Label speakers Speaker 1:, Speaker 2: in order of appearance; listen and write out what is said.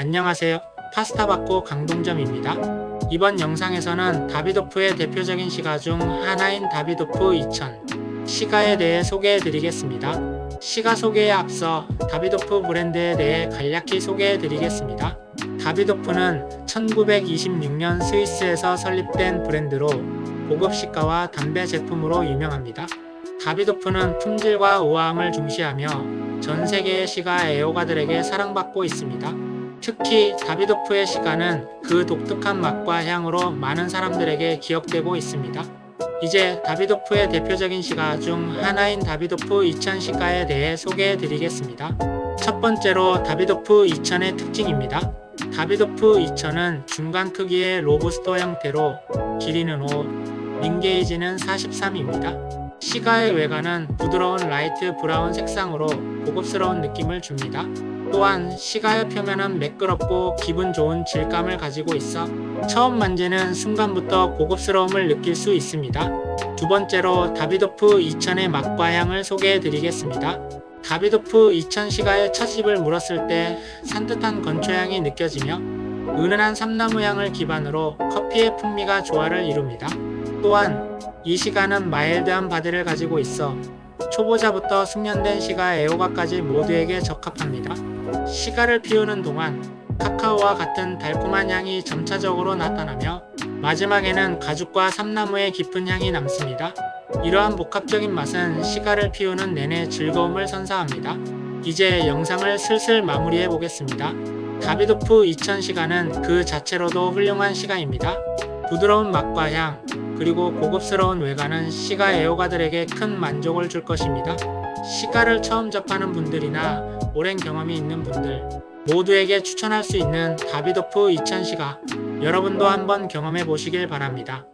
Speaker 1: 안녕하세요. 파스타 받고 강동점입니다. 이번 영상에서는 다비도프의 대표적인 시가 중 하나인 다비도프 2000 시가에 대해 소개해 드리겠습니다. 시가 소개에 앞서 다비도프 브랜드에 대해 간략히 소개해 드리겠습니다. 다비도프는 1926년 스위스에서 설립된 브랜드로 고급 시가와 담배 제품으로 유명합니다. 다비도프는 품질과 우아함을 중시하며 전 세계의 시가 애호가들에게 사랑받고 있습니다. 특히 다비도프의 시가는 그 독특한 맛과 향으로 많은 사람들에게 기억되고 있습니다. 이제 다비도프의 대표적인 시가 중 하나인 다비도프 2000 시가에 대해 소개해 드리겠습니다. 첫 번째로 다비도프 2000의 특징입니다. 다비도프 2000은 중간 크기의 로브스터 형태로 길이는 5, 링게이지는 43입니다. 시가의 외관은 부드러운 라이트 브라운 색상으로 고급스러운 느낌을 줍니다. 또한 시가의 표면은 매끄럽고 기분 좋은 질감을 가지고 있어 처음 만지는 순간부터 고급스러움을 느낄 수 있습니다. 두 번째로 다비도프 2000의 맛과 향을 소개해 드리겠습니다. 다비도프 2000 시가의 첫 입을 물었을 때 산뜻한 건초향이 느껴지며 은은한 삼나무 향을 기반으로 커피의 풍미가 조화를 이룹니다. 또한 이 시가는 마일드한 바디를 가지고 있어 초보자부터 숙련된 시가 애호가까지 모두에게 적합합니다. 시가를 피우는 동안 카카오와 같은 달콤한 향이 점차적으로 나타나며 마지막에는 가죽과 삼나무의 깊은 향이 남습니다. 이러한 복합적인 맛은 시가를 피우는 내내 즐거움을 선사합니다. 이제 영상을 슬슬 마무리해 보겠습니다. 다비도프 2000 시가는 그 자체로도 훌륭한 시가입니다. 부드러운 맛과 향, 그리고 고급스러운 외관은 시가 애호가들에게 큰 만족을 줄 것입니다. 시가를 처음 접하는 분들이나 오랜 경험이 있는 분들 모두에게 추천할 수 있는 다비도프 2000 시가 여러분도 한번 경험해 보시길 바랍니다.